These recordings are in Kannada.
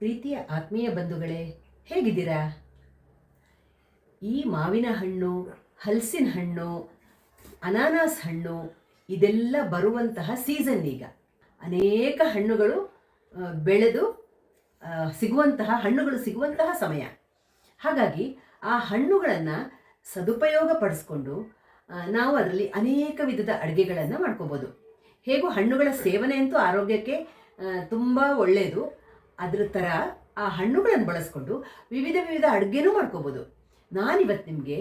ಪ್ರೀತಿಯ ಆತ್ಮೀಯ ಬಂಧುಗಳೇ, ಹೇಗಿದ್ದೀರಾ? ಈ ಮಾವಿನ ಹಣ್ಣು, ಹಲಸಿನ ಹಣ್ಣು, ಅನಾನಸ್ ಹಣ್ಣು, ಇದೆಲ್ಲ ಬರುವಂತಹ ಸೀಸನ್ ಈಗ. ಅನೇಕ ಹಣ್ಣುಗಳು ಬೆಳೆದು ಸಿಗುವಂತಹ, ಹಣ್ಣುಗಳು ಸಿಗುವಂತಹ ಸಮಯ. ಹಾಗಾಗಿ ಆ ಹಣ್ಣುಗಳನ್ನು ಸದುಪಯೋಗ ಪಡಿಸ್ಕೊಂಡು ನಾವು ಅದರಲ್ಲಿ ಅನೇಕ ವಿಧದ ಅಡುಗೆಗಳನ್ನು ಮಾಡ್ಕೋಬೋದು. ಹೇಗೂ ಹಣ್ಣುಗಳ ಸೇವನೆ ಅಂತೂ ಆರೋಗ್ಯಕ್ಕೆ ತುಂಬ ಒಳ್ಳೆಯದು ಅದ್ರ ಥರ ಆ ಹಣ್ಣುಗಳನ್ನು ಬಳಸ್ಕೊಂಡು ವಿವಿಧ ವಿವಿಧ ಅಡುಗೆನೂ ಮಾಡ್ಕೋಬೋದು. ನಾನಿವತ್ತು ನಿಮಗೆ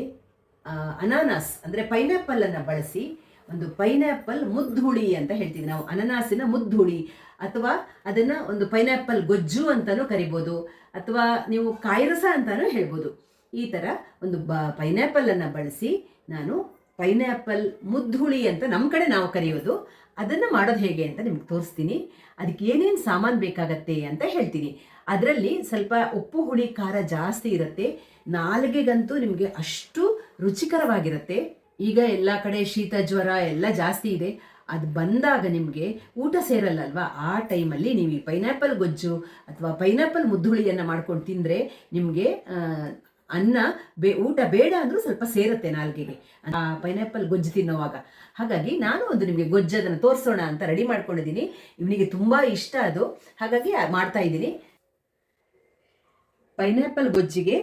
ಅನಾನಸ್ ಅಂದರೆ ಪೈನಾಪಲನ್ನು ಬಳಸಿ ಒಂದು ಪೈನಾಪಲ್ ಮುದ್ದುಹುಳಿ ಅಂತ ಹೇಳ್ತೀವಿ ನಾವು ಅನನಾಸಿನ ಮುದ್ದುಹುಳಿ ಅಥವಾ ಅದನ್ನು ಒಂದು ಪೈನಾಪಲ್ ಗೊಜ್ಜು ಅಂತಲೂ ಕರಿಬೋದು ಅಥವಾ ನೀವು ಕಾಯಿರಸ ಅಂತಲೂ ಹೇಳ್ಬೋದು. ಈ ಥರ ಒಂದು ಬ ಪೈನಾಪಲನ್ನು ಬಳಸಿ ನಾನು ಪೈನಾಪಲ್ ಮುದ್ದುಳಿ ಅಂತ ನಮ್ಮ ಕಡೆ ನಾವು ಕರೆಯೋದು. ಅದನ್ನು ಮಾಡೋದು ಹೇಗೆ ಅಂತ ನಿಮ್ಗೆ ತೋರಿಸ್ತೀನಿ. ಅದಕ್ಕೆ ಏನೇನು ಸಾಮಾನು ಬೇಕಾಗತ್ತೆ ಅಂತ ಹೇಳ್ತೀನಿ. ಅದರಲ್ಲಿ ಸ್ವಲ್ಪ ಉಪ್ಪು, ಹುಳಿ, ಖಾರ ಜಾಸ್ತಿ ಇರುತ್ತೆ. ನಾಲಿಗೆಗಂತೂ ನಿಮಗೆ ಅಷ್ಟು ರುಚಿಕರವಾಗಿರುತ್ತೆ. ಈಗ ಎಲ್ಲ ಕಡೆ ಶೀತ, ಜ್ವರ ಎಲ್ಲ ಜಾಸ್ತಿ ಇದೆ. ಅದು ಬಂದಾಗ ನಿಮಗೆ ಊಟ ಸೇರಲ್ಲಲ್ವಾ? ಆ ಟೈಮಲ್ಲಿ ನೀವು ಈ ಪೈನಾಪಲ್ ಗೊಜ್ಜು ಅಥವಾ ಪೈನಾಪಲ್ ಮುದ್ದುಳಿಯನ್ನು ಮಾಡ್ಕೊಂಡು ತಿಂದರೆ ನಿಮಗೆ ಅನ್ನ ಬೇ ಊಟ ಬೇಡ ಅಂದರೂ ಸ್ವಲ್ಪ ಸೇರುತ್ತೆ ನಾಲ್ಗೆಗೆ. ಆ ಪೈನಾಪಲ್ ಗೊಜ್ಜು ತಿನ್ನೋವಾಗ. ಹಾಗಾಗಿ ನಾನು ಒಂದು ನಿಮಗೆ ಗೊಜ್ಜು ಅದನ್ನು ತೋರಿಸೋಣ ಅಂತ ರೆಡಿ ಮಾಡ್ಕೊಂಡಿದ್ದೀನಿ. ಇವನಿಗೆ ತುಂಬ ಇಷ್ಟ ಅದು. ಹಾಗಾಗಿ ಮಾಡ್ತಾ ಇದ್ದೀನಿ. ಪೈನಾಪಲ್ ಗೊಜ್ಜಿಗೆ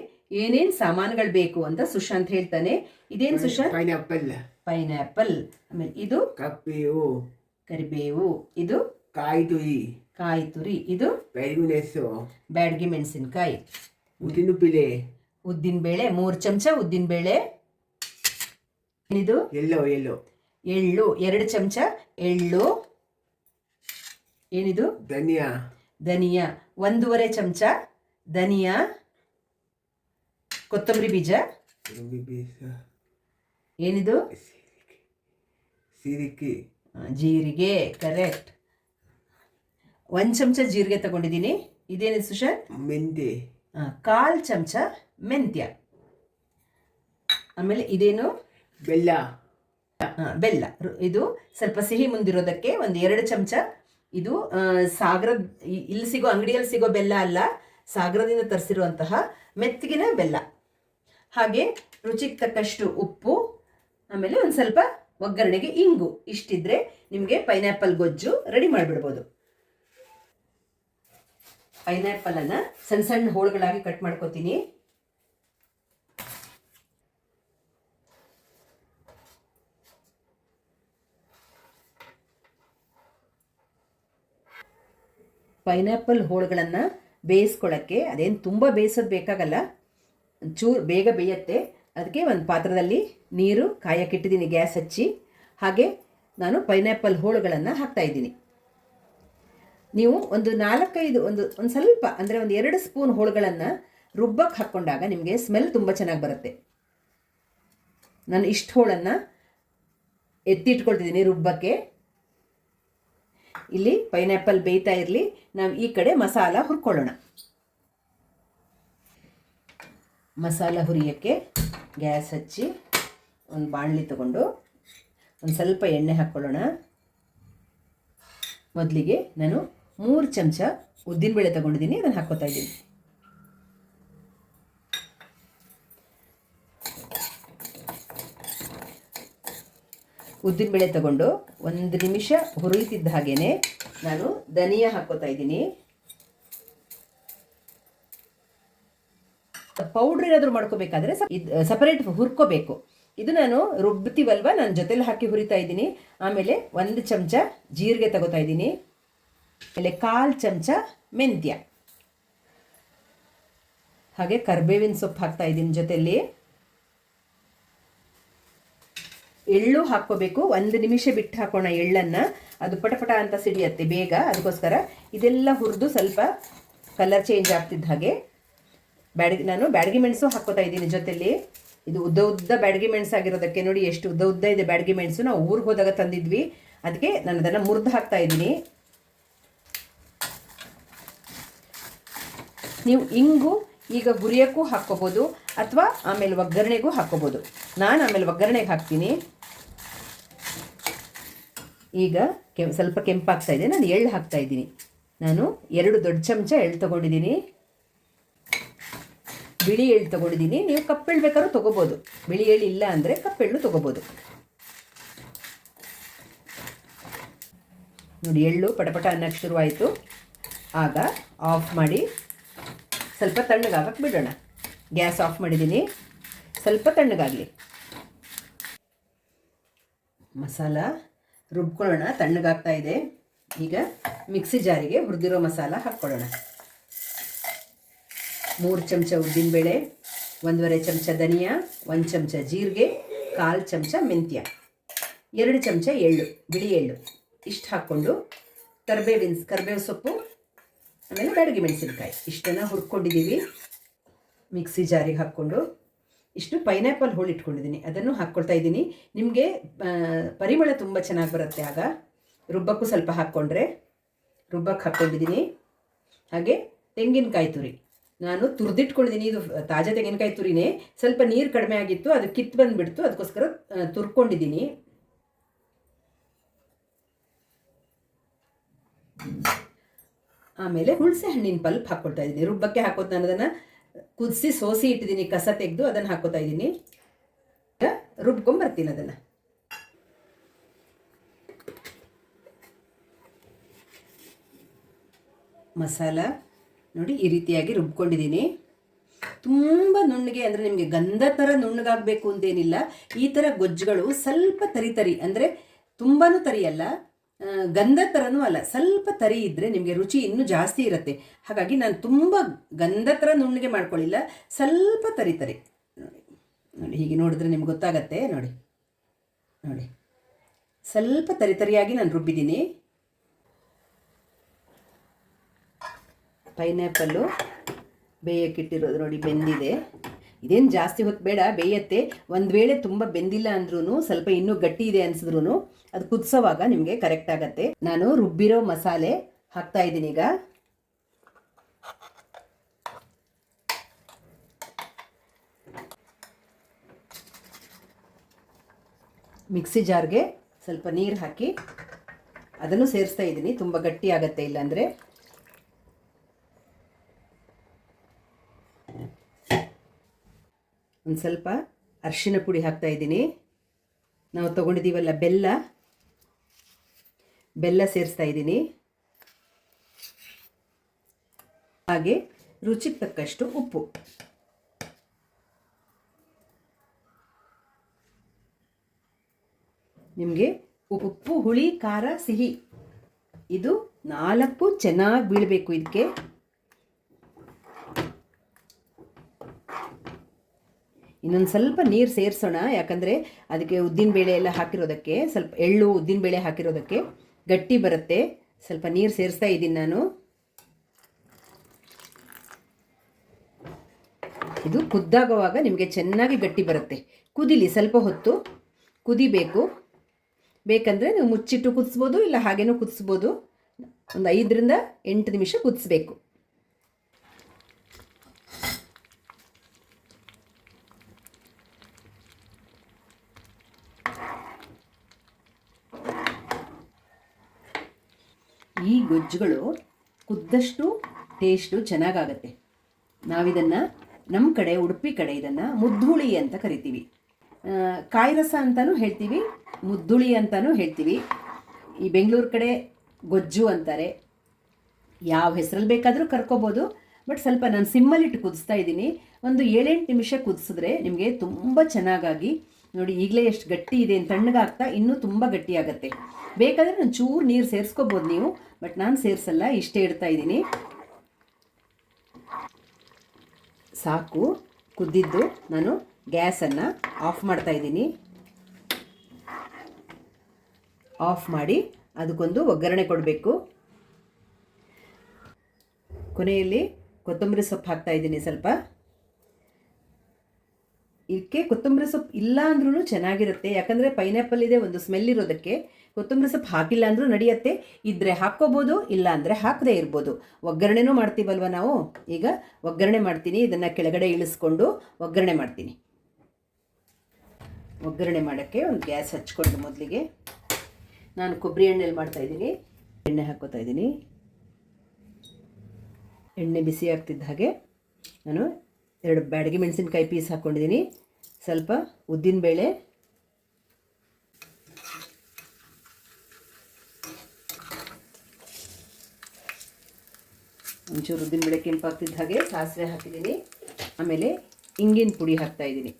ಏನೇನು ಸಾಮಾನುಗಳು ಬೇಕು ಅಂತ ಸುಶಾಂತ್ ಹೇಳ್ತಾನೆ. ಇದೇನು ಸುಶಾಂತ್? ಪೈನಾಪಲ್ ಪೈನಾಪಲ್ ಆಮೇಲೆ ಇದು ಕಪ್ಪೇವು ಕರಿಬೇವು. ಇದು ಕಾಯಿ ತುರಿ ಕಾಯಿ ತುರಿ ಇದು ಬ್ಯಾಡ್ಗಿ ಮೆಣಸಿನಕಾಯಿ. ಉದ್ದಿನ ಪಿಲೆ ಉದ್ದಿನಬೇಳೆ ಮೂರು ಚಮಚ ಉದ್ದಿನಬೇಳೆ ಏನಿದು? ಎಳ್ಳು ಎಳ್ಳು. ಎಳ್ಳು ಎರಡು ಚಮಚ ಎಳ್ಳು. ಏನಿದು? ಧನಿಯಾ. ಧನಿಯಾ. ಒಂದೂವರೆ ಚಮಚ ಧನಿಯಾ. ಕೊತ್ತಂಬರಿ ಬೀಜ. ಏನಿದು? ಸೀರಿಕೆ. ಜೀರಿಗೆ ಕರೆಕ್ಟ್ ಒಂದು ಚಮಚ ಜೀರಿಗೆ ತಗೊಂಡಿದ್ದೀನಿ. ಇದೇನಿದು ಸುಶಾಂತ್? ಮೆಂತೆ. ಕಾಲು ಚಮಚ ಮೆಂತ್ಯ. ಆಮೇಲೆ ಇದೇನು? ಬೆಲ್ಲ. ಬೆಲ್ಲ. ಇದು ಸ್ವಲ್ಪ ಸಿಹಿ ಮುಂದಿರೋದಕ್ಕೆ ಒಂದು ಎರಡು ಚಮಚ ಇದು ಸಾಗರದ ಇಲ್ಲಿ ಸಿಗೋ ಅಂಗಡಿಯಲ್ಲಿ ಸಿಗೋ ಬೆಲ್ಲ ಅಲ್ಲ ಸಾಗರದಿಂದ ತರಿಸಿರುವಂತಹ ಮೆತ್ತಗಿನ ಬೆಲ್ಲ. ಹಾಗೆ ರುಚಿಗೆ ತಕ್ಕಷ್ಟು ಉಪ್ಪು ಆಮೇಲೆ ಒಂದು ಸ್ವಲ್ಪ ಒಗ್ಗರಣೆಗೆ ಇಂಗು. ಇಷ್ಟಿದ್ರೆ ನಿಮಗೆ ಪೈನಾಪಲ್ ಗೊಜ್ಜು ರೆಡಿ ಮಾಡಿಬಿಡ್ಬೋದು. ಪೈನಾಪಲನ್ನು ಸಣ್ಣ ಸಣ್ಣ ಹೋಳುಗಳಾಗಿ ಕಟ್ ಮಾಡ್ಕೋತೀನಿ. ಪೈನಾಪಲ್ ಹೋಳುಗಳನ್ನು ಬೇಯಿಸ್ಕೊಳ್ಳೋಕ್ಕೆ ಅದೇನು ತುಂಬ ಬೇಯಿಸೋದು ಬೇಕಾಗಲ್ಲ ಚೂರು ಬೇಗ ಬೇಯುತ್ತೆ. ಅದಕ್ಕೆ ಒಂದು ಪಾತ್ರದಲ್ಲಿ ನೀರು ಕಾಯಕ್ಕಿಟ್ಟಿದ್ದೀನಿ ಗ್ಯಾಸ್ ಹಚ್ಚಿ. ಹಾಗೆ ನಾನು ಪೈನಾಪಲ್ ಹೋಳುಗಳನ್ನು ಹಾಕ್ತಾಯಿದ್ದೀನಿ ನೀವು ಒಂದು ನಾಲ್ಕೈದು, ಒಂದು ಒಂದು ಸ್ವಲ್ಪ, ಅಂದರೆ ಒಂದು ಎರಡು ಸ್ಪೂನ್ ಹೋಳುಗಳನ್ನು ರುಬ್ಬಕ್ಕೆ ಹಾಕ್ಕೊಂಡಾಗ ನಿಮಗೆ ಸ್ಮೆಲ್ ತುಂಬ ಚೆನ್ನಾಗಿ ಬರುತ್ತೆ. ನಾನು ಇಷ್ಟು ಹೋಳನ್ನು ಎತ್ತಿಟ್ಕೊಳ್ತಿದ್ದೀನಿ ರುಬ್ಬಕ್ಕೆ. ಇಲ್ಲಿ ಪೈನಾಪಲ್ ಬೇಯ್ತಾ ಇರಲಿ. ನಾವು ಈ ಕಡೆ ಮಸಾಲ ಹುರ್ಕೊಳ್ಳೋಣ. ಮಸಾಲ ಹುರಿಯೋಕ್ಕೆ ಗ್ಯಾಸ್ ಹಚ್ಚಿ ಒಂದು ಬಾಣಲಿ ತಗೊಂಡು ಒಂದು ಸ್ವಲ್ಪ ಎಣ್ಣೆ ಹಾಕ್ಕೊಳ್ಳೋಣ ಮೊದಲಿಗೆ ನಾನು ಮೂರು ಚಮಚ ಉದ್ದಿನಬೇಳೆ ತಗೊಂಡಿದ್ದೀನಿ ಅದನ್ನು ಹಾಕ್ಕೋತಾ ಇದ್ದೀನಿ. ಉದ್ದಿನಬೇಳೆ ತಗೊಂಡು ಒಂದು ನಿಮಿಷ ಹುರಿಯುತ್ತಿದ್ದ ಹಾಗೇನೆ ನಾನು ಧನಿಯಾ ಹಾಕೋತಾ ಇದ್ದೀನಿ. ಪೌಡ್ರ್ ಏನಾದರೂ ಮಾಡ್ಕೋಬೇಕಾದ್ರೆ ಸಪರೇಟ್ ಹುರ್ಕೋಬೇಕು. ಇದು ನಾನು ರುಬ್ತೀವಲ್ವ ನಾನು ಜೊತೆಲಿ ಹಾಕಿ ಹುರಿತಾ ಇದ್ದೀನಿ. ಆಮೇಲೆ ಒಂದು ಚಮಚ ಜೀರಿಗೆ ತಗೋತಾ ಇದ್ದೀನಿ. ಆಮೇಲೆ ಕಾಲು ಚಮಚ ಮೆಂತ್ಯ. ಹಾಗೆ ಕರ್ಬೇವಿನ ಸೊಪ್ಪು ಹಾಕ್ತಾ ಇದ್ದೀನಿ ಜೊತೆಲಿ ಎಳ್ಳು ಹಾಕ್ಕೋಬೇಕು. ಒಂದು ನಿಮಿಷ ಬಿಟ್ಟು ಹಾಕೋಣ ಎಳ್ಳನ್ನು. ಅದು ಪಟಪಟ ಅಂತ ಸಿಡಿಯತ್ತೆ ಬೇಗ, ಅದಕ್ಕೋಸ್ಕರ. ಇದೆಲ್ಲ ಹುರಿದು ಸ್ವಲ್ಪ ಕಲರ್ ಚೇಂಜ್ ಆಗ್ತಿದ್ದ ಹಾಗೆ. ಬ್ಯಾಡಗಿ, ನಾನು ಬ್ಯಾಡಗಿ ಮೆಣಸು ಹಾಕ್ಕೋತಾ ಇದ್ದೀನಿ ಜೊತೆಯಲ್ಲಿ ಇದು ಉದ್ದ ಉದ್ದ ಬ್ಯಾಡಗಿ ಮೆಣಸು ಆಗಿರೋದಕ್ಕೆ ನೋಡಿ ಎಷ್ಟು ಉದ್ದ ಉದ್ದ ಇದೆ ಬ್ಯಾಡಗಿ ಮೆಣಸು. ನಾವು ಊರಿಗೆ ಹೋದಾಗ ತಂದಿದ್ವಿ. ಅದಕ್ಕೆ ನಾನು ಅದನ್ನು ಮುರಿದು ಹಾಕ್ತಾ ಇದ್ದೀನಿ. ನೀವು ಇಂಗು ಈಗ ಗುರಿಯಕ್ಕೂ ಹಾಕ್ಕೋಬೋದು ಅಥವಾ ಆಮೇಲೆ ಒಗ್ಗರಣೆಗೂ ಹಾಕ್ಕೋಬೋದು. ನಾನು ಆಮೇಲೆ ಒಗ್ಗರಣೆಗೆ ಹಾಕ್ತೀನಿ. ಈಗ ಕೆ, ಸ್ವಲ್ಪ ಕೆಂಪಾಗ್ತಾ ಇದೆ. ನಾನು ಎಳ್ಳು ಹಾಕ್ತಾ ಇದ್ದೀನಿ. ನಾನು ಎರಡು ದೊಡ್ಡ ಚಮಚ ಎಳ್ಳು ತೊಗೊಂಡಿದ್ದೀನಿ. ಬಿಳಿ ಎಳ್ಳು ತೊಗೊಂಡಿದ್ದೀನಿ. ನೀವು ಕಪ್ಪೆಳ್ಳು ಬೇಕಾದ್ರೂ ತೊಗೋಬೋದು. ಬಿಳಿ ಎಳ್ಳು ಇಲ್ಲ ಅಂದರೆ ಕಪ್ಪೆಳ್ಳು ತೊಗೋಬೋದು. ನೋಡಿ, ಎಳ್ಳು ಪಟಪಟ ಅನ್ನಕ್ಕೆ ಶುರುವಾಯಿತು. ಆಗ ಆಫ್ ಮಾಡಿ ಸ್ವಲ್ಪ ತಣ್ಣಗಾಗಕ್ಕೆ ಬಿಡೋಣ. ಗ್ಯಾಸ್ ಆಫ್ ಮಾಡಿದ್ದೀನಿ. ಸ್ವಲ್ಪ ತಣ್ಣಗಾಗಲಿ. ಮಸಾಲ ರುಬ್ಕೊಳ್ಳೋಣ, ತಣ್ಣಗಾಗ್ತಾ ಇದೆ. ಈಗ ಮಿಕ್ಸಿ ಜಾರಿಗೆ ಹುರಿದಿರೋ ಮಸಾಲ ಹಾಕ್ಕೊಳ್ಳೋಣ. ಮೂರು ಚಮಚ ಉದ್ದಿನಬೇಳೆ, ಒಂದೂವರೆ ಚಮಚ ಧನಿಯಾ, ಒಂದು ಚಮಚ ಜೀರಿಗೆ, ಕಾಲು ಚಮಚ ಮೆಂತ್ಯ, ಎರಡು ಚಮಚ ಎಳ್ಳು, ಬಿಳಿ ಎಳ್ಳು. ಇಷ್ಟು ಹಾಕ್ಕೊಂಡು ಕರ್ಬೇವಿನ ಕರ್ಬೇವು ಸೊಪ್ಪು, ಆಮೇಲೆ ಬೆಡಗಿ ಮೆಣಸಿನ್ಕಾಯಿ. ಇಷ್ಟನ್ನು ಹುರ್ಕೊಂಡಿದ್ದೀವಿ. ಮಿಕ್ಸಿ ಜಾರಿಗೆ ಹಾಕ್ಕೊಂಡು ಇಷ್ಟು ಪೈನಾಪಲ್ ಹೋಳು ಇಟ್ಕೊಂಡಿದ್ದೀನಿ. ಅದನ್ನು ಹಾಕ್ಕೊಳ್ತಾ ಇದ್ದೀನಿ. ನಿಮಗೆ ಪರಿಮಳ ತುಂಬ ಚೆನ್ನಾಗಿ ಬರುತ್ತೆ ಆಗ. ರುಬ್ಬಕ್ಕೂ ಸ್ವಲ್ಪ ಹಾಕ್ಕೊಂಡ್ರೆ. ರುಬ್ಬಕ್ಕೆ ಹಾಕ್ಕೊಂಡಿದ್ದೀನಿ. ಹಾಗೆ ತೆಂಗಿನಕಾಯಿ ತುರಿ. ನಾನು ತುರಿದಿಟ್ಕೊಂಡಿದ್ದೀನಿ. ಇದು ತಾಜಾ ತೆಂಗಿನಕಾಯಿ ತುರಿನೇ. ಸ್ವಲ್ಪ ನೀರು ಕಡಿಮೆ ಆಗಿತ್ತು. ಅದು ಕಿತ್ತು ಬಂದುಬಿಡ್ತು. ಅದಕ್ಕೋಸ್ಕರ ತುರ್ಕೊಂಡಿದ್ದೀನಿ. ಆಮೇಲೆ ಹುಣಸೆ ಹಣ್ಣಿನ ಪಲ್ಪ್ ಹಾಕ್ಕೊಳ್ತಾ ಇದ್ದೀನಿ. ರುಬ್ಬಕ್ಕೆ ಹಾಕೋದು ನಾನು ಅದನ್ನು. ಕುದಿಸಿ ಸೋಸಿ ಇಟ್ಟಿದ್ದೀನಿ ಕಸ ತೆಗೆದು ಅದನ್ನು ಹಾಕೋತಾ ಇದ್ದೀನಿ. ರುಬ್ಕೊಂಬರ್ತೀನಿ ಅದನ್ನು. ಮಸಾಲ ನೋಡಿ ಈ ರೀತಿಯಾಗಿ ರುಬ್ಕೊಂಡಿದ್ದೀನಿ. ತುಂಬ ನುಣ್ಣಗೆ ಅಂದರೆ ನಿಮಗೆ ಗಂಧ ಥರ ನುಣ್ಣಗಾಗಬೇಕು ಅಂತೇನಿಲ್ಲ ಈ ಥರ ಗೊಜ್ಜುಗಳು ಸ್ವಲ್ಪ ತರಿ ತರಿ ಅಂದರೆ ತುಂಬಾ ತರಿ ಅಲ್ಲ ಆ, ಗಂಧ ಥರನೂ ಅಲ್ಲ, ಸ್ವಲ್ಪ ತರಿ ಇದ್ದರೆ ನಿಮಗೆ ರುಚಿ ಇನ್ನೂ ಜಾಸ್ತಿ ಇರುತ್ತೆ. ಹಾಗಾಗಿ ನಾನು ತುಂಬ ಗಂಧ ಥರ ನುಣ್ಣಗೆ ಮಾಡ್ಕೊಳ್ಳಿಲ್ಲ, ಸ್ವಲ್ಪ ತರಿ ತರಿ. ನೋಡಿ ನೋಡಿ, ಹೀಗೆ ನೋಡಿದ್ರೆ ನಿಮ್ಗೆ ಗೊತ್ತಾಗತ್ತೆ, ನೋಡಿ ನೋಡಿ. ಸ್ವಲ್ಪ ತರಿ ತರಿಯಾಗಿ ನಾನು ರುಬ್ಬಿದ್ದೀನಿ. ಪೈನಾಪಲ್ಲು ಬೇಯಕ್ಕಿಟ್ಟಿರೋದು ನೋಡಿ ಬೆಂದಿದೆ. ಇದೇನು ಜಾಸ್ತಿ ಹೊತ್ತು ಬೇಡ, ಬೇಯತ್ತೆ. ಒಂದು ವೇಳೆ ತುಂಬ ಬೆಂದಿಲ್ಲ ಅಂದ್ರೂ ಸ್ವಲ್ಪ ಇನ್ನೂ ಗಟ್ಟಿ ಇದೆ ಅನ್ಸಿದ್ರು ಅದು ಕುದಿಸೋವಾಗ ನಿಮಗೆ ಕರೆಕ್ಟ್ ಆಗತ್ತೆ. ನಾನು ರುಬ್ಬಿರೋ ಮಸಾಲೆ ಹಾಕ್ತಾ ಇದ್ದೀನಿ ಈಗ. ಮಿಕ್ಸಿ ಜಾರ್ಗೆ ಸ್ವಲ್ಪ ನೀರು ಹಾಕಿ ಅದನ್ನು ಸೇರಿಸ್ತಾ ಇದ್ದೀನಿ. ತುಂಬ ಗಟ್ಟಿ ಆಗತ್ತೆ ಇಲ್ಲಾಂದರೆ. ಒಂದು ಸ್ವಲ್ಪ ಅರಿಶಿನ ಪುಡಿ ಹಾಕ್ತಾ ಇದ್ದೀನಿ. ನಾವು ತೊಗೊಂಡಿದ್ದೀವಲ್ಲ ಬೆಲ್ಲ. ಬೆಲ್ಲ ಸೇರಿಸ್ತಾ ಇದ್ದೀನಿ. ಹಾಗೆ ರುಚಿಗೆ ತಕ್ಕಷ್ಟು ಉಪ್ಪು. ನಿಮಗೆ ಉಪ್ಪು ಹುಳಿ, ಖಾರ, ಸಿಹಿ. ಇದು ನಾಲ್ಕು ಚೆನ್ನಾಗಿ ಬೀಳಬೇಕು ಇದಕ್ಕೆ ಇನ್ನೊಂದು ಸ್ವಲ್ಪ ನೀರು ಸೇರಿಸೋಣ, ಯಾಕಂದರೆ ಅದಕ್ಕೆ ಉದ್ದಿನಬೇಳೆ ಎಲ್ಲ ಹಾಕಿರೋದಕ್ಕೆ ಸ್ವಲ್ಪ ಎಳ್ಳು ಉದ್ದಿನಬೇಳೆ ಹಾಕಿರೋದಕ್ಕೆ ಗಟ್ಟಿ ಬರುತ್ತೆ. ಸ್ವಲ್ಪ ನೀರು ಸೇರಿಸ್ತಾ ಇದ್ದೀನಿ ನಾನು. ಇದು ಕುದ್ದಾಗುವಾಗ ನಿಮಗೆ ಚೆನ್ನಾಗಿ ಗಟ್ಟಿ ಬರುತ್ತೆ. ಕುದಿಲಿ ಸ್ವಲ್ಪ ಹೊತ್ತು ಕುದಿಬೇಕು. ಬೇಕಂದರೆ ನೀವು ಮುಚ್ಚಿಟ್ಟು ಕುದಿಸ್ಬೋದು, ಇಲ್ಲ ಹಾಗೇನೂ ಕುದಿಸ್ಬೋದು. ಒಂದು ಐದರಿಂದ ಎಂಟು ನಿಮಿಷ ಕುದಿಸ್ಬೇಕು ಈ ಗೊಜ್ಜುಗಳು ಕುದ್ದಷ್ಟು ಟೇಸ್ಟು ಚೆನ್ನಾಗಾಗತ್ತೆ. ನಾವಿದನ್ನು ನಮ್ಮ ಕಡೆ, ಉಡುಪಿ ಕಡೆ ಇದನ್ನು ಮುದ್ದುಳಿ ಅಂತ ಕರಿತೀವಿ. ಕಾಯಿ ರಸ ಅಂತಲೂ ಹೇಳ್ತೀವಿ, ಮುದ್ದುಳಿ ಅಂತಲೂ ಹೇಳ್ತೀವಿ. ಈ ಬೆಂಗಳೂರು ಕಡೆ ಗೊಜ್ಜು ಅಂತಾರೆ. ಯಾವ ಹೆಸರಲ್ಲಿ ಬೇಕಾದರೂ ಕರ್ಕೋಬೋದು, ಬಟ್ ಸ್ವಲ್ಪ ನಾನು ಸಿಮ್ಮಲ್ಲಿಟ್ಟು ಕುದಿಸ್ತಾ ಇದ್ದೀನಿ. ಒಂದು ಏಳೆಂಟು ನಿಮಿಷ ಕುದಿಸಿದ್ರೆ ನಿಮಗೆ ತುಂಬ ಚೆನ್ನಾಗಾಗಿ ನೋಡಿ, ಈಗಲೇ ಎಷ್ಟು ಗಟ್ಟಿ ಇದೆ ತಣ್ಣಗಾಗ್ತಾ ಇನ್ನೂ ತುಂಬ ಗಟ್ಟಿ ಆಗುತ್ತೆ. ಬೇಕಾದರೆ ನಾನು ಚೂರು ನೀರು ಸೇರಿಸ್ಕೋಬೋದು ನೀವು, ಬಟ್ ನಾನು ಸೇರಿಸಲ್ಲ, ಇಷ್ಟೇ ಇಡ್ತಾ ಇದ್ದೀನಿ. ಸಾಕು, ಕುದ್ದಿದ್ದು ನಾನು ಗ್ಯಾಸನ್ನು ಆಫ್ ಮಾಡ್ತಾ ಇದ್ದೀನಿ. ಆಫ್ ಮಾಡಿ ಅದಕ್ಕೊಂದು ಒಗ್ಗರಣೆ ಕೊಡಬೇಕು. ಕೊನೆಯಲ್ಲಿ ಕೊತ್ತಂಬರಿ ಸೊಪ್ಪು ಹಾಕ್ತಾ ಇದ್ದೀನಿ ಸ್ವಲ್ಪ. ಇದಕ್ಕೆ ಕೊತ್ತಂಬರಿ ಸೊಪ್ಪು ಇಲ್ಲ ಅಂದ್ರೂ ಚೆನ್ನಾಗಿರುತ್ತೆ. ಯಾಕಂದರೆ ಪೈನಾಪಲ್ ಇದೆ, ಒಂದು ಸ್ಮೆಲ್ ಇರೋದಕ್ಕೆ ಕೊತ್ತಂಬರಿ ಸೊಪ್ಪು ಹಾಕಿಲ್ಲ ಅಂದರೂ ನಡೆಯುತ್ತೆ. ಇದ್ದರೆ ಹಾಕ್ಕೋಬೋದು, ಇಲ್ಲ ಅಂದರೆ ಹಾಕದೇ ಇರ್ಬೋದು. ಒಗ್ಗರಣೆನೂ ಮಾಡ್ತೀವಲ್ವ ನಾವು? ಈಗ ಒಗ್ಗರಣೆ ಮಾಡ್ತೀನಿ, ಇದನ್ನು ಕೆಳಗಡೆ ಇಳಿಸ್ಕೊಂಡು ಒಗ್ಗರಣೆ ಮಾಡ್ತೀನಿ. ಒಗ್ಗರಣೆ ಮಾಡೋಕ್ಕೆ ಒಂದು ಗ್ಯಾಸ್ ಹಚ್ಕೊಂಡು ಮೊದಲಿಗೆ. ನಾನು ಕೊಬ್ಬರಿ ಎಣ್ಣೆಲಿ ಮಾಡ್ತಾಯಿದ್ದೀನಿ ಎಣ್ಣೆ ಹಾಕೋತಾ ಇದ್ದೀನಿ. ಎಣ್ಣೆ ಬಿಸಿ ಆಗ್ತಿದ್ದ ಹಾಗೆ ನಾನು ಎರಡು ಬ್ಯಾಡಗಿ ಮೆಣಸಿನ್ಕಾಯಿ ಪೀಸ್ ಹಾಕ್ಕೊಂಡಿದ್ದೀನಿ ಸ್ವಲ್ಪ ಉದ್ದಿನಬೇಳೆ ಒಂಚೂರು ಉದ್ದಿನಬೇಳೆ ಕೆಂಪಾಗ್ತಿದ್ದ ಹಾಗೆ ಸಾಸಿವೆ ಹಾಕಿದ್ದೀನಿ. ಆಮೇಲೆ ಇಂಗಿನ ಪುಡಿ ಹಾಕ್ತಾ ಇದ್ದೀನಿ.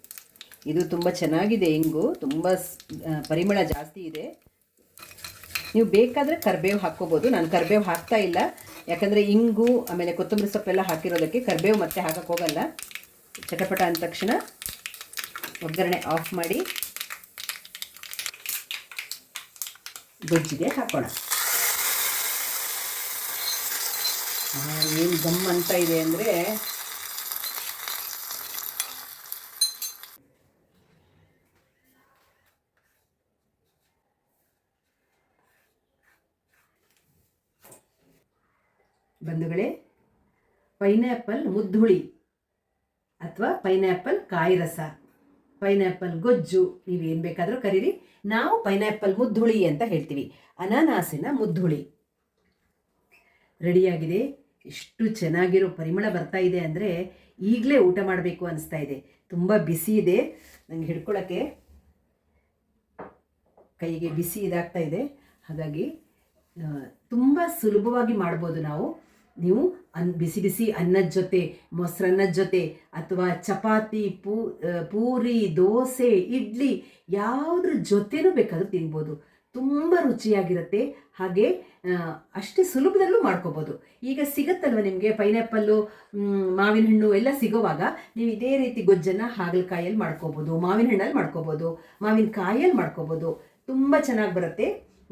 ಇದು ತುಂಬ ಚೆನ್ನಾಗಿದೆ ಇಂಗು. ತುಂಬ ಪರಿಮಳ ಜಾಸ್ತಿ ಇದೆ. ನೀವು ಬೇಕಾದರೆ ಕರಿಬೇವು ಹಾಕ್ಕೋಬೋದು. ನಾನು ಕರಿಬೇವು ಹಾಕ್ತಾ ಇಲ್ಲ. ಯಾಕಂದರೆ ಇಂಗು, ಆಮೇಲೆ ಕೊತ್ತಂಬರಿ ಸೊಪ್ಪೆಲ್ಲ ಹಾಕಿರೋದಕ್ಕೆ ಕರಿಬೇವು ಮತ್ತೆ ಹಾಕಕ್ಕೆ ಹೋಗಲ್ಲ. ಚಟಪಟ ಅಂದ ತಕ್ಷಣ ಒಗ್ಗರಣೆ ಆಫ್ ಮಾಡಿ ಗೊಜ್ಜಿಗೆ ಹಾಕೋಣ. ಏನು ಗಮ್ ಅಂತ ಇದೆ ಅಂದರೆ ಬಂಧುಗಳೇ, ಪೈನಾಪಲ್ ಮುದ್ದುಳಿ ಅಥವಾ ಪೈನಾಪಲ್ ಕಾಯಿ ರಸ ಪೈನಾಪಲ್ ಗೊಜ್ಜು, ನೀವೇನು ಬೇಕಾದರೂ ಕರೀರಿ. ನಾವು ಪೈನಾಪಲ್ ಮುದ್ದುಳಿ ಅಂತ ಹೇಳ್ತೀವಿ. ಅನಾನಾಸಿನ ಮುದ್ದುಳಿ ರೆಡಿಯಾಗಿದೆ. ಎಷ್ಟು ಚೆನ್ನಾಗಿರೋ ಪರಿಮಳ ಬರ್ತಾ ಇದೆ ಅಂದರೆ ಈಗಲೇ ಊಟ ಮಾಡಬೇಕು ಅನಿಸ್ತಾ ಇದೆ. ತುಂಬ ಬಿಸಿ ಇದೆ. ನಂಗೆ ಹಿಡ್ಕೊಳ್ಳೋಕ್ಕೆ ಕೈಗೆ ಬಿಸಿ ಇದಾಗ್ತಾ ಇದೆ. ಹಾಗಾಗಿ ತುಂಬ ಸುಲಭವಾಗಿ ಮಾಡ್ಬೋದು ನಾವು. ನೀವು ಅನ್ ಬಿಸಿ ಬಿಸಿ ಅನ್ನದ ಜೊತೆ ಮೊಸರನ್ನದ ಜೊತೆ ಅಥವಾ ಚಪಾತಿ, ಪೂ ಪೂರಿ, ದೋಸೆ, ಇಡ್ಲಿ ಯಾವುದ್ರ ಜೊತೆನೂ ಬೇಕಾದರೂ ತಿನ್ಬೋದು. ತುಂಬ ರುಚಿಯಾಗಿರುತ್ತೆ. ಹಾಗೆ ಅಷ್ಟೇ ಸುಲಭದಲ್ಲೂ ಮಾಡ್ಕೋಬೋದು. ಈಗ ಸಿಗುತ್ತಲ್ವ ನಿಮಗೆ ಪೈನಾಪಲ್ಲು ಮಾವಿನ ಹಣ್ಣು ಎಲ್ಲ ಸಿಗೋವಾಗ ನೀವು ಇದೇ ರೀತಿ ಗೊಜ್ಜನ್ನು ಹಾಗಲಕಾಯಲ್ಲಿ ಮಾಡ್ಕೋಬೋದು, ಮಾವಿನ ಹಣ್ಣಲ್ಲಿ ಮಾಡ್ಕೋಬೋದು, ಮಾವಿನ ಕಾಯಲ್ಲಿ ಮಾಡ್ಕೋಬೋದು. ತುಂಬ ಚೆನ್ನಾಗಿ ಬರುತ್ತೆ.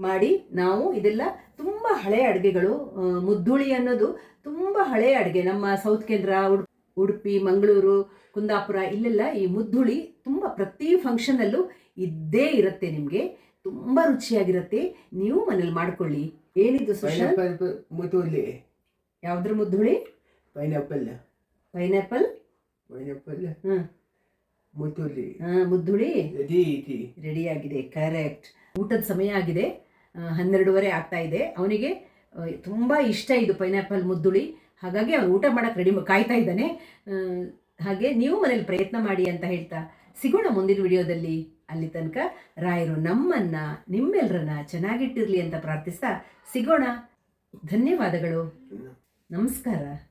ಮಾಡಿ ನಾವು ಇದೆಲ್ಲ ತುಂಬ ಹಳೆಯ ಅಡುಗೆಗಳು ಮುದ್ದುಳಿ ಅನ್ನೋದು ತುಂಬ ಹಳೆಯ ಅಡುಗೆ. ನಮ್ಮ ಸೌತ್ ಕೇಂದ್ರ ಉಡ್ ಉಡುಪಿ ಮಂಗಳೂರು ಕುಂದಾಪುರ ಇಲ್ಲೆಲ್ಲ ಈ ಮುದ್ದುಳಿ ತುಂಬ ಪ್ರತಿ ಫಂಕ್ಷನಲ್ಲೂ ಇದ್ದೇ ಇರುತ್ತೆ ನಿಮಗೆ. ತುಂಬ ರುಚಿಯಾಗಿರುತ್ತೆ. ನೀವು ಮನೇಲಿ ಮಾಡ್ಕೊಳ್ಳಿ. ಏನಿದು ಮುದ್ದುಳಿ. ಯಾವ್ದ್ರ ಮುದ್ದುಳಿ? ಪೈನಾಪಲ್ ಪೈನಾಪಲ್ ಪೈನಾಪಲ್ ಮುದ್ದುಳಿ. ಮುತುಲಿ ಮುದ್ದುಳಿ. ರೆಡಿ ಇಟಿ ರೆಡಿಯಾಗಿದೆ ಕರೆಕ್ಟ್ ಊಟದ ಸಮಯ ಆಗಿದೆ. ಹನ್ನೆರಡೂವರೆ ಆಗ್ತಾ ಇದೆ. ಅವನಿಗೆ ತುಂಬ ಇಷ್ಟ ಇದು ಪೈನಾಪಲ್ ಮುದ್ದುಳಿ. ಹಾಗಾಗಿ ಅವನು ಊಟ ಮಾಡೋಕ್ಕೆ ರೆಡಿ ಕಾಯ್ತಾ ಇದ್ದಾನೆ. ಹಾಗೆ ನೀವು ಮನೇಲಿ ಪ್ರಯತ್ನ ಮಾಡಿ ಅಂತ ಹೇಳ್ತಾ ಸಿಗೋಣ ಮುಂದಿನ ವಿಡಿಯೋದಲ್ಲಿ. ಅಲ್ಲಿ ತನಕ ರಾಯರು ನಮ್ಮನ್ನ ನಿಮ್ಮೆಲ್ಲರನ್ನ ಚೆನ್ನಾಗಿಟ್ಟಿರಲಿ ಅಂತ ಪ್ರಾರ್ಥಿಸ್ತಾ ಸಿಗೋಣ. ಧನ್ಯವಾದಗಳು. ನಮಸ್ಕಾರ.